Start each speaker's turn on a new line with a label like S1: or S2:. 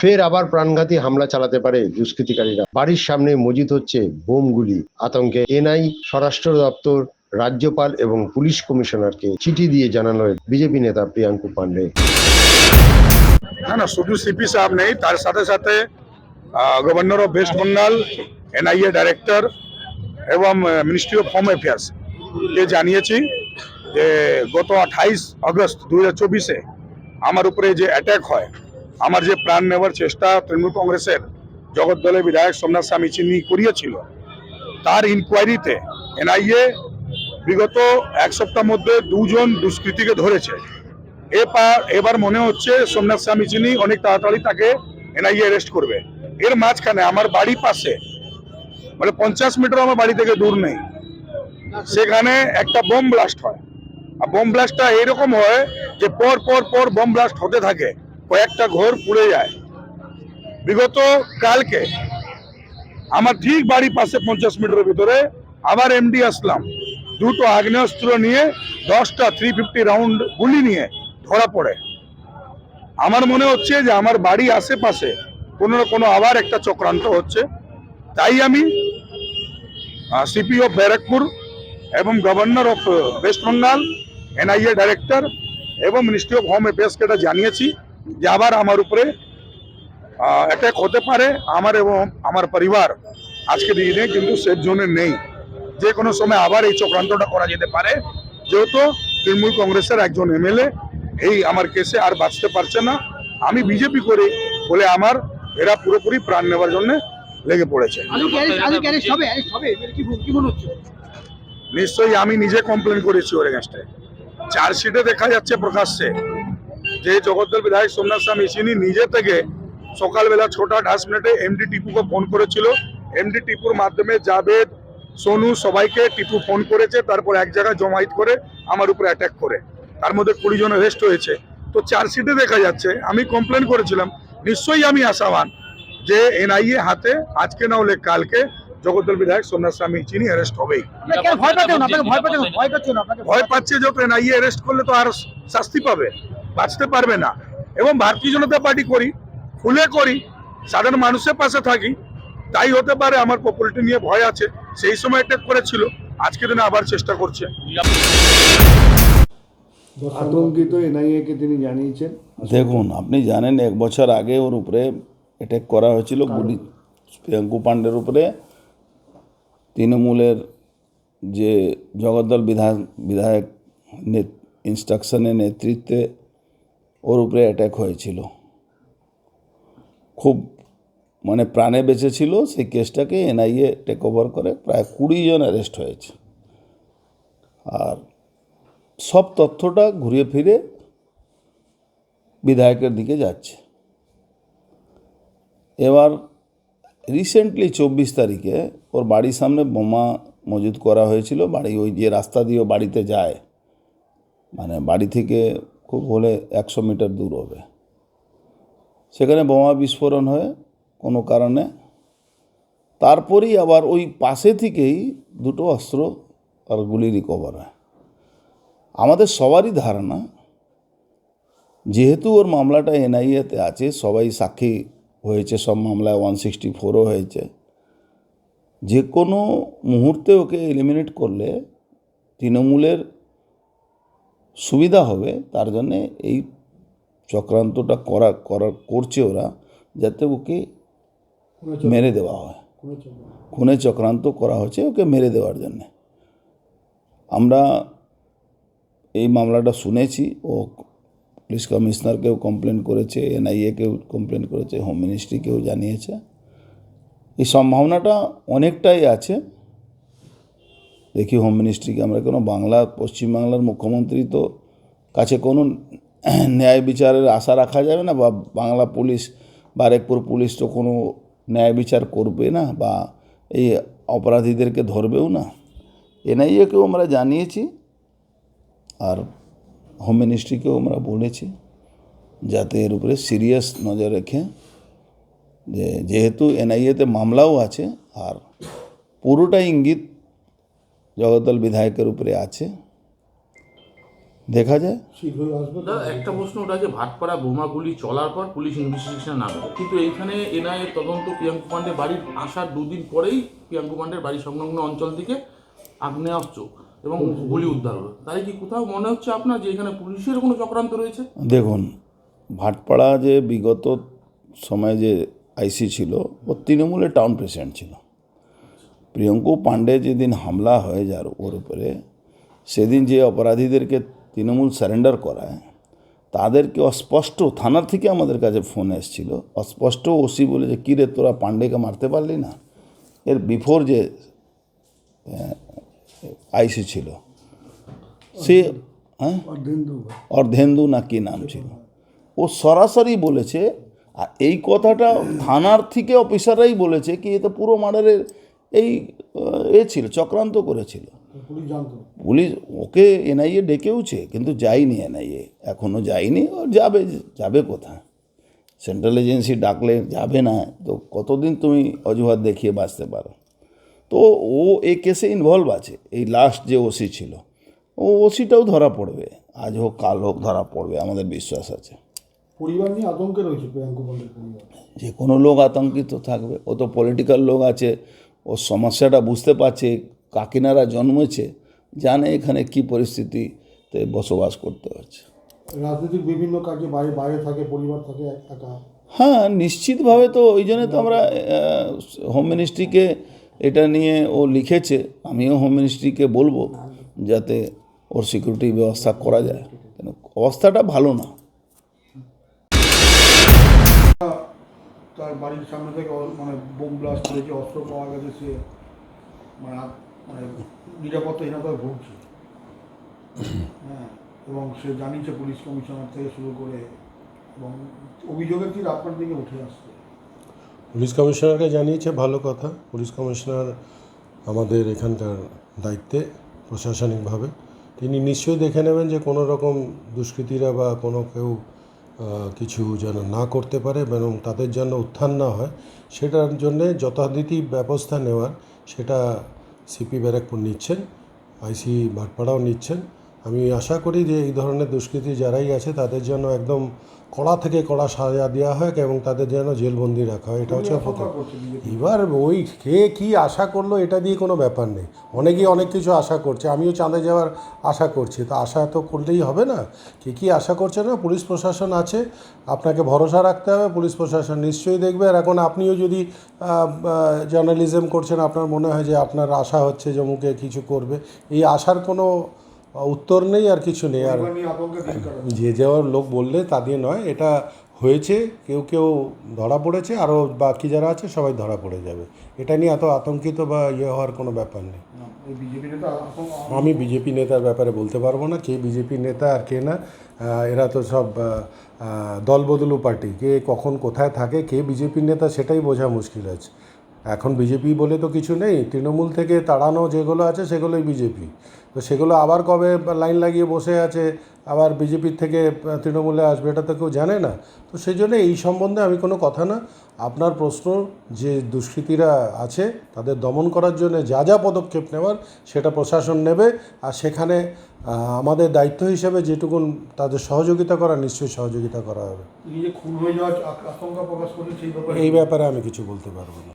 S1: ফের আবার প্রাণঘাতী হামলা চালাতে পারে দুষ্কৃতিকারীরা। বাড়ির সামনে মজিদ হচ্ছে বোমগুলি। আতঙ্কে এনআই, স্বরাষ্ট্র দপ্তর, রাজ্যপাল এবং পুলিশ কমিশনারকে চিঠি দিয়ে জানালো বিজেপি নেতা প্রিয়াঙ্কু পান্ডে।
S2: না না, শুধু সিপি সাহেব নেই, তার সাথে সাথে governor of West Bengal, NIA director এবং মিনিস্ট্রি অফ হোম অ্যাফেয়ার্স কে জানিয়েছি যে গত আঠাইশ আগস্ট দু হাজার চব্বিশে আমার উপরে যে অ্যাটাক হয় আমার যে প্রাণ নেওয়ার চেষ্টা তৃণমূল কংগ্রেসের জগদ্দলের বিধায়ক সোমনাথ স্বামী চিনি করিয়েছিল, তার ইনকোয়ারিতে এনআইএ বিগত এক সপ্তাহ মধ্যে দুজন দুষ্কৃতীকে ধরেছে। এবার এবার মনে হচ্ছে সোমনাথ স্বামী চিনি অনেক তাড়াতাড়ি তাকে এনআইএ অ্যারেস্ট করবে। এর মাঝখানে আমার বাড়ি পাশে মানে পঞ্চাশ মিটার আমার বাড়ি থেকে দূর নেই, সেখানে একটা বোম ব্লাস্ট হয়। আর বোম ব্লাস্টটা এরকম হয় যে পর পর পর বোম ব্লাস্ট হতে থাকে। কয়েকটা ঘর পুড়ে যায়। বিগত কালকে আমার ঠিক বাড়ি পাশে পঞ্চাশ মিটারের ভিতরে আবার এমডি আসলাম। দুটো আগ্নেয়াস্ত্র নিয়ে দশটা থ্রি ফিফটি রাউন্ড গুলি নিয়ে ধরা পড়ে। আমার মনে হচ্ছে যে আমার বাড়ি আশেপাশে কোনো না কোনো আবার একটা চক্রান্ত হচ্ছে। তাই আমি সিপি অফ ব্যারাকপুর এবং governor of West Bengal NIA director এবং মিনিস্ট্রি অফ হোম অ্যাফেয়ার্সকে এটা জানিয়েছি। যে আবার আমার উপরে অ্যাটাক হতে পারে আমার এবং আমার পরিবার আজকে দিনে কিন্তু সেফ জোনে নেই। যে কোনো সময় আবার এই চক্রান্তটা করা যেতে পারে। যেহেতু তৃণমূল কংগ্রেসের একজন এমএলএ এই আমার কেসে আর বাঁচতে পারছে না। আমি বিজেপি করি বলে আমার এরা পুরোপুরি প্রাণ নেওয়ার জন্য লেগে পড়েছে। নিশ্চয়ই আমি নিজে কমপ্লেন করেছি ওর এগেনস্টে চার্জশিটে দেখা যাচ্ছে প্রকাশ্যে। যে জগদ্দল বিধায়ক সোমনাথ স্বামী চিনি নিজে থেকে সকালবেলা ছটা আঠাশ মিনিটে এমডি টিপুকে ফোন করেছিল। এমডি টিপুর মাধ্যমে জাভেদ সোনু সবাইকে টিপু ফোন করেছে তারপর এক জায়গায় জমায়েত করে আমার উপরে অ্যাটাক করে। তার মধ্যে কুড়ি জন অ্যারেস্ট হয়েছে। তো চার্জশিটে দেখা যাচ্ছে আমি কমপ্লেন করেছিলাম নিশ্চয়ই আমি আশাবান যে এনআইএ হাতে আজকে না হলে কালকে জগদ্দল বিধায়ক সোমনাথ স্বামী চিনি অ্যারেস্ট হবেই।
S3: ভয়
S2: পাচ্ছে যত এনআইএ অ্যারেস্ট করলে তো আর শাস্তি পাবে। বাঁচতে পারবে না। এবং ভারতীয় জনতা পার্টি করি খুলে করি সাধারণ মানুষের পাশে থাকি তাই হতে পারে আমার পপুলারিটি নিয়ে ভয় আছে সেই সময় অ্যাটাক করেছিল আজকে দিনে আবার চেষ্টা করছে।
S4: আতঙ্কিত এনআইএকে তিনি জানিয়েছেন?
S5: দেখুন আপনি জানেন এক বছর আগে ওর উপরে অ্যাটাক করা হয়েছিল গুলি প্রিয়াঙ্কু পাণ্ডের উপরে। তৃণমূলের যে জগদ্দল বিধায়ক বিধায়ক ইনস্ট্রাকশনের নেতৃত্বে ওর উপরে অ্যাটাক হয়েছিল। খুব মানে প্রাণে বেঁচে ছিল সেই কেসটাকে এনআইএ টেক ওভার করে, প্রায় কুড়ি জন অ্যারেস্ট হয়েছে। আর সব তথ্যটা ঘুরিয়ে ফিরে বিধায়কের দিকে যাচ্ছে। এবার রিসেন্টলি চব্বিশ তারিখে ওর বাড়ির সামনে বোমা মজুদ করা হয়েছিল, বাড়ি ওই যে রাস্তা দিয়ে বাড়িতে যায়। মানে বাড়ি থেকে খুব হলে একশো মিটার দূর হবে। সেখানে বোমা বিস্ফোরণ হয়ে কোনো কারণে। তারপরেই আবার ওই পাশে থেকেই দুটো অস্ত্র আর গুলি রিকভার হয়। আমাদের সবারই ধারণা, যেহেতু ওর মামলাটা এনআইএতে আছে, সবাই সাক্ষী হয়েছে সব মামলায় ওয়ান সিক্সটি ফোরও হয়েছে। যে কোনো মুহূর্তে ওকে এলিমিনেট করলে তৃণমূলের সুবিধা হবে তার জন্যে এই চক্রান্তটা করা করা করছে ওরা যাতে ওকে মেরে দেওয়া হয়। খুনে চক্রান্ত করা হচ্ছে ওকে মেরে দেওয়ার জন্যে। আমরা এই মামলাটা শুনেছি ও পুলিশ কমিশনারকেও কমপ্লেন করেছে এনআইএকেও কমপ্লেন করেছে হোম মিনিস্ট্রিকেও জানিয়েছে। এই সম্ভাবনাটা অনেকটাই আছে। দেখি হোম মিনিস্ট্রিকে আমরা কোনো বাংলা, পশ্চিমবাংলার মুখ্যমন্ত্রী তো কাছে কোনো ন্যায় বিচারের আশা রাখা যাবে না বা বাংলা পুলিশ, বারেকপুর পুলিশ তো কোনো ন্যায় বিচার করবে না বা এই অপরাধীদেরকে ধরবেও না। এনআইএকেও আমরা জানিয়েছি আর হোম মিনিস্ট্রিকেও আমরা বলেছি যাতে এর উপরে সিরিয়াস নজর রেখে যে, যেহেতু এনআইএতে মামলাও আছে আর পুরোটা ইঙ্গিত জগদ্দল বিধায়কের উপরে আছে। দেখা যায়।
S4: শীঘ্রই আসবে তো?
S6: একটা প্রশ্ন ওটা যে ভাটপাড়া বোমাগুলি চলার পর পুলিশ ইনভেস্টিগেশন না করে কিন্তু এইখানে এনআইএ তদন্ত প্রিয়াঙ্কু পান্ডে বাড়ির আসার দুদিন পরেই প্রিয়াঙ্কু পান্ডের বাড়ি সংলগ্ন অঞ্চল থেকে আগ্নেয়াস্ত্র এবং গুলি উদ্ধার হলো। তাই কি কোথাও মনে হচ্ছে আপনার যে এখানে পুলিশের কোনো চক্রান্ত রয়েছে?
S5: দেখুন ভাটপাড়া যে বিগত সময়ে যে আইসি ছিল ও তৃণমূলের টাউন প্রেসিডেন্ট ছিল। প্রিয়ঙ্কু পাণ্ডে যেদিন হামলা হয়ে যার ওর উপরে সেদিন যে অপরাধীদেরকে তৃণমূল স্যারেন্ডার করায় তাদেরকে অস্পষ্ট থানার থেকে আমাদের কাছে ফোন এসেছিল অস্পষ্ট ওসি বলে যে কী রে তোরা পাণ্ডেকে মারতে পারলি না? এর বিফোর যে আইসি ছিল সে হ্যাঁ?
S4: অর্ধেন্দু
S5: অর্ধেন্দু না কি নাম ছিল? ও সরাসরি বলেছে আর এই কথাটা থানার থেকে অফিসাররাই বলেছে কি এ তো পুরো মার্ডারের এই এ ছিল চক্রান্ত করেছিল।
S4: পুলিশ
S5: ওকে এনআইএ ডেকেওছে কিন্তু যায়নি এনআইএ এখনও যায়নি ও যাবে যাবে কোথায়? সেন্ট্রাল এজেন্সি ডাকলে যাবে না তো কতদিন তুমি অজুহাত দেখিয়ে বাঁচতে পারো? তো ও এই কেসে ইনভলভ আছে এই লাস্ট যে ওসি ছিল। ও ওসিটাও ধরা পড়বে আজ হোক কাল হোক ধরা পড়বে আমাদের বিশ্বাস আছে।
S4: পরিবার নিয়ে আতঙ্কে রয়েছে প্রিয়াঙ্কু
S5: যে কোনো লোক আতঙ্কিত থাকবে ও তো পলিটিক্যাল লোক আছে ও সমস্যাটা বুঝতে পারছে কাকিনারা জন্মেছে জানে এখানে কি পরিস্থিতিতে বসবাস করতে হচ্ছে।
S4: রাজনৈতিক বিভিন্ন কাজে বাইরে বাইরে থাকে পরিবার থাকে এক-
S5: হ্যাঁ নিশ্চিতভাবে তো ওই জন্য তো আমরা হোম মিনিস্ট্রিকে এটা নিয়ে ও লিখেছে আমিও হোম মিনিস্ট্রিকে বলব যাতে ওর সিকিউরিটি ব্যবস্থা করা যায়। কেন অবস্থাটা ভালো না।
S4: তার বাড়ির সামনে থেকে মানে বোম ব্লাস্ট করেছে অস্ত্র পাওয়া গেছে, সে মানে মানে নিরাপত্তাহীনতায় ভুগছে। হ্যাঁ এবং সে জানিয়েছে পুলিশ কমিশনার থেকে শুরু করে এবং অভিযোগের তীর আপনার দিকে উঠে আসছে।
S7: পুলিশ কমিশনারকে জানিয়েছে, ভালো কথা। পুলিশ কমিশনার আমাদের এখানকার দায়িত্বে প্রশাসনিকভাবে। তিনি নিশ্চয়ই দেখে নেবেন যে কোনো রকম দুষ্কৃতীরা বা কোনো কেউ কিছু যেন না করতে পারে এবং তাদের যেন উত্থান না হয়, সেটার জন্যে যথারীতি ব্যবস্থা নেওয়ার সেটা সিপি ব্যারাকপুর নিচ্ছেন, আইসি ভাটপাড়াও নিচ্ছেন। আমি আশা করি যে এই ধরনের দুষ্কৃতি যারাই আছে তাদের জন্য একদম কড়া থেকে কড়া সাজা দেওয়া হয় এবং তাদের যেন জেলবন্দি রাখা হয় এটা হচ্ছে প্রথম। এবার ওই কে কি আশা করল এটা দিয়ে কোনো ব্যাপার নেই। অনেকেই অনেক কিছু আশা করছে আমিও চাঁদে যাওয়ার আশা করছি। তো আশা তো করলেই হবে না। কে কি আশা করছে না? পুলিশ প্রশাসন আছে আপনাকে ভরসা রাখতে হবে পুলিশ প্রশাসন নিশ্চয়ই দেখবে। আর এখন আপনিও যদি জার্নালিজম করছেন আপনার মনে হয় যে আপনার আশা হচ্ছে যে অমুকে কিছু করবে। এই আশার কোনো উত্তর নেই আর কিছু নেই। আর যে যাওয়ার লোক বললে তা দিয়ে নয় এটা হয়েছে কেউ কেউ ধরা পড়েছে আরও বাকি যারা আছে সবাই ধরা পড়ে যাবে। এটা নিয়ে এত আতঙ্কিত বা ইয়ে হওয়ার কোনো ব্যাপার নেই।
S4: বিজেপি
S7: আমি বিজেপি নেতার ব্যাপারে বলতে পারব না কে বিজেপি নেতা আর কে না। এরা তো সব দলবদলু পার্টি। কে কখন কোথায় থাকে কে বিজেপির নেতা সেটাই বোঝা মুশকিল আছে। এখন বিজেপি বলে তো কিছু নেই তৃণমূল থেকে তাড়ানো যেগুলো আছে সেগুলোই বিজেপি। তো সেগুলো আবার কবে লাইন লাগিয়ে বসে আছে আবার বিজেপির থেকে তৃণমূলে আসবে এটা তো কেউ জানে না। তো সেই জন্য এই সম্বন্ধে আমি কোনো কথা না। আপনার প্রশ্ন যে দুষ্কৃতীরা আছে তাদের দমন করার জন্য যা যা পদক্ষেপ নেওয়ার সেটা প্রশাসন নেবে। আর সেখানে আমাদের দায়িত্ব হিসেবে যেটুকুন তাদের সহযোগিতা করা নিশ্চয়ই সহযোগিতা করা হবে। এই ব্যাপারে আমি কিছু বলতে পারব না।